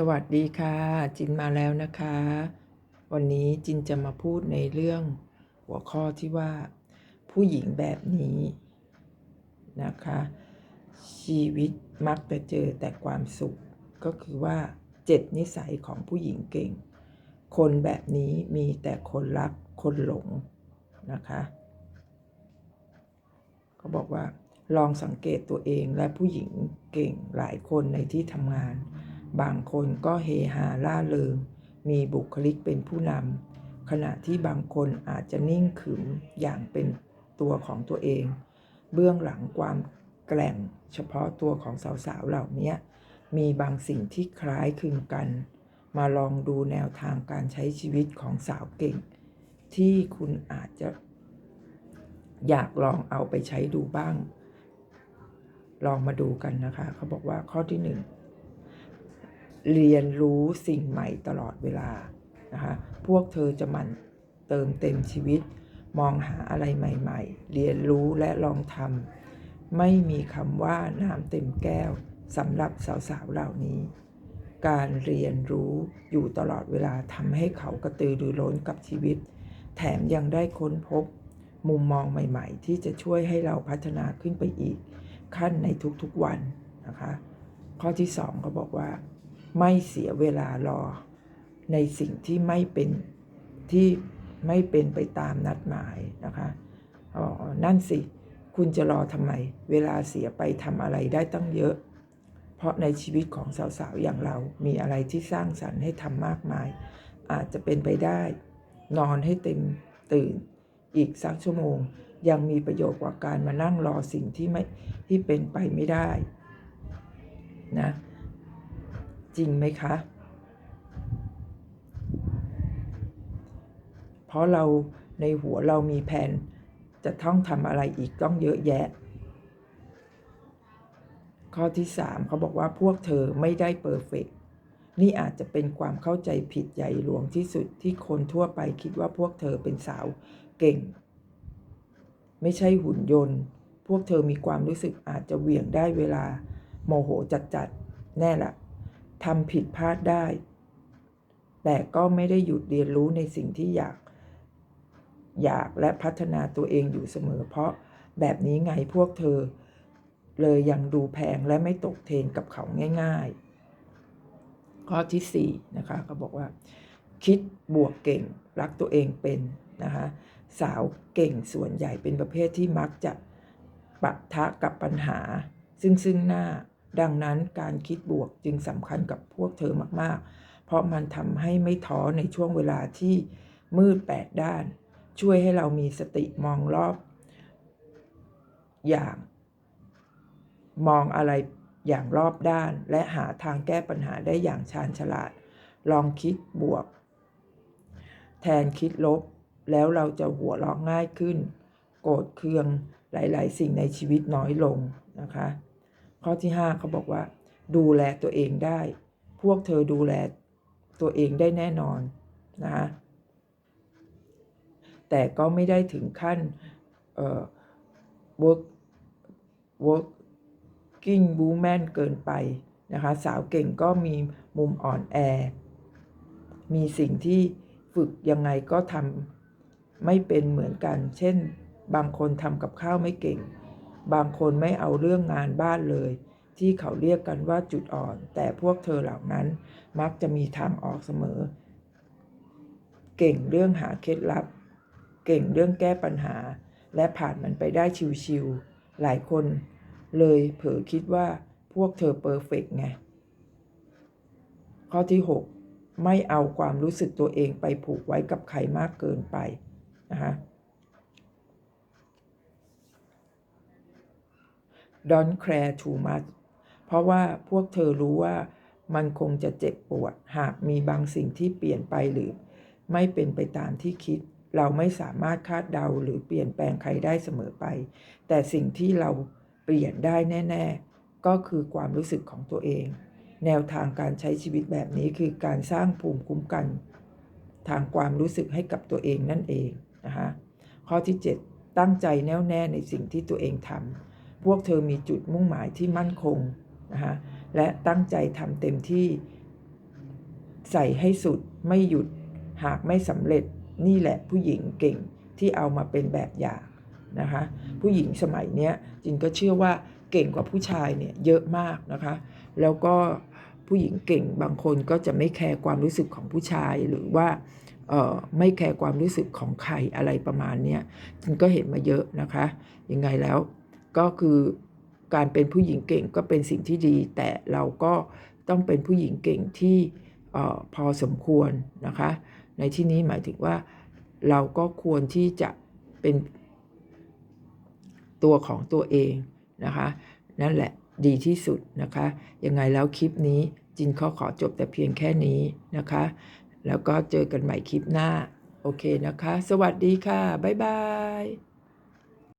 สวัสดีค่ะ จินมาแล้วนะคะ วันนี้จินจะมาพูดในเรื่องหัวข้อที่ว่า ผู้หญิงแบบนี้นะคะ ชีวิตมักจะเจอแต่ความสุข ก็คือว่าเจ็ดนิสัยของผู้หญิงเก่ง คนแบบนี้มีแต่คนรักคนหลงนะคะเขาบอกว่าลองสังเกตตัวเองและผู้หญิงเก่งหลายคนในที่ทำงาน บางคนก็เฮฮาล่าเริง มีบุคลิกเป็นผู้นำขณะที่บางคนอาจจะนิ่งขึมอย่างเป็นตัวของตัวเอง เบื้องหลังความแกร่งเฉพาะตัวของสาวๆเหล่านี้มีบางสิ่งที่คล้ายคลึงกัน มาลองดูแนวทางการใช้ชีวิตของสาวเก่ง ที่คุณอาจจะอยากลองเอาไปใช้ดูบ้าง ลองมาดูกันนะคะ เขาบอกว่าข้อที่หนึ่ง เรียนรู้สิ่งใหม่ตลอดเวลานะคะพวกเธอจะมันเติมเต็มชีวิต มองหาอะไรใหม่ ๆ เรียนรู้และลองทำไม่มีคำว่าน้ำเต็มแก้วสำหรับสาวๆเหล่านี้ การเรียนรู้อยู่ตลอดเวลาทำให้เขากระตือรือร้นกับชีวิต แถมยังได้ค้นพบ มุมมองใหม่ ๆ ที่จะช่วยให้เราพัฒนาขึ้นไปอีก ขั้นในทุกๆวันนะคะ ข้อที่สองเขาบอกว่า ไม่เสียเวลารอ ในสิ่งที่ไม่เป็นที่ไม่เป็นไปตามนัดหมายนะคะอ๋อนั่นสิ คุณจะรอทำไม เวลาเสียไปทำอะไรได้ตั้งเยอะ เพราะในชีวิตของสาวๆ อย่างเรา มีอะไรที่สร้างสรรค์ให้ทำมากมาย อาจจะเป็นไปได้ นอนให้เต็มตื่น อีกสักชั่วโมง ยังมีประโยชน์กว่าการมานั่งรอสิ่งที่ไม่ที่เป็นไปไม่ได้นะ จริงไหมคะ เพราะเราในหัวเรามีแผน จะต้องทำอะไรอีกต้องเยอะแยะ ข้อที่สามเขาบอกว่าพวกเธอไม่ได้เพอร์เฟกนี่อาจจะเป็นความเข้าใจผิดใหญ่หลวงที่สุดที่คนทั่วไปคิดว่าพวกเธอเป็นสาวเก่ง ไม่ใช่หุ่นยนต์ พวกเธอมีความรู้สึกอาจจะเหวี่ยงได้เวลา โมโหจัดๆ แน่ละ ทำผิดพลาดได้ แต่ก็ไม่ได้หยุดเรียนรู้ในสิ่งที่อยาก อยากและพัฒนาตัวเองอยู่เสมอ เพราะแบบนี้ไงพวกเธอ เลยยังดูแพงและไม่ตกเทรนกับเขาง่าย ๆ ข้อที่4นะคะก็บอกว่า คิดบวกเก่งรักตัวเองเป็นนะคะสาวเก่งส่วนใหญ่เป็นประเภทที่มักจะปะทะกับปัญหา ซึ่งซึ่งหน้า ดังนั้นการคิดบวกจึงสำคัญกับพวกเธอมากๆ เพราะมันทำให้ไม่ท้อในช่วงเวลาที่มืดแปดด้าน ช่วยให้เรามีสติมองรอบ อย่าง มองอะไรอย่างรอบด้าน และหาทางแก้ปัญหาได้อย่างชาญฉลาด ลองคิดบวก แทนคิดลบ แล้วเราจะหัวเราะง่ายขึ้น โกรธเคืองหลาย ๆ สิ่งในชีวิตน้อยลงนะคะ ข้อที่5เขาบอกว่า ดูแลตัวเองได้ พวกเธอดูแลตัวเองได้แน่นอนนะคะแต่ก็ไม่ได้ถึงขั้นเอ่อ work working woman เกินไปนะคะสาวเก่งก็มีมุมอ่อนแอ มีสิ่งที่ฝึกยังไงก็ทำไม่เป็นเหมือนกัน เช่นบางคนทำกับข้าวไม่เก่ง บางคนไม่เอาเรื่องงานบ้านเลย ที่เขาเรียกกันว่าจุดอ่อน แต่พวกเธอเหล่านั้นมักจะมีทางออกเสมอ เก่งเรื่องหาเคล็ดลับ เก่งเรื่องแก้ปัญหา และผ่านมันไปได้ชิวๆหลายคนเลยเผลอคิดว่าพวกเธอเพอร์เฟกไงข้อที่ 6 ไม่เอาความรู้สึกตัวเองไปผูกไว้กับใครมากเกินไปนะคะ Don't care too much เพราะว่าพวกเธอรู้ว่ามันคงจะเจ็บปวด หากมีบางสิ่งที่เปลี่ยนไปหรือ ไม่เป็นไปตามที่คิด เราไม่สามารถคาดเดาหรือเปลี่ยนแปลงใครได้เสมอไป แต่สิ่งที่เราเปลี่ยนได้แน่ ๆ ก็คือความรู้สึกของตัวเอง แนวทางการใช้ชีวิตแบบนี้คือการสร้างภูมิคุ้มกัน ทางความรู้สึกให้กับตัวเองนั่นเองนะคะข้อที่ 7 ตั้งใจแน่วแน่ในสิ่งที่ตัวเองทำ พวกเธอมีจุดมุ่งหมายที่มั่นคงนะคะและตั้งใจทำเต็มที่ใส่ให้สุดไม่หยุดหากไม่สำเร็จนี่แหละผู้หญิงเก่งที่เอามาเป็นแบบอย่างนะคะผู้หญิงสมัยเนี้ยจินก็เชื่อว่าเก่งกว่าผู้ชายเนี่ยเยอะมากนะคะ แล้วก็ผู้หญิงเก่งบางคนก็จะไม่แคร์ความรู้สึกของผู้ชายหรือว่าไม่แคร์ความรู้สึกของใครอะไรประมาณเนี้ยจินก็เห็นมาเยอะนะคะ ยังไงแล้ว ก็คือการเป็นผู้หญิงเก่งก็เป็นสิ่งที่ดี แต่เราก็ต้องเป็นผู้หญิงเก่งที่ออพอสมควรนะคะ ในที่นี้หมายถึงว่าเราก็ควรที่จะเป็นตัวของตัวเองนะคะ นั่นแหละดีที่สุดนะคะ ยังไงแล้วคลิปนี้จินขอขอจบแต่เพียงแค่นี้นะคะ แล้วก็เจอกันใหม่คลิปหน้า โอเคนะคะ สวัสดีค่ะ บ๊ายบาย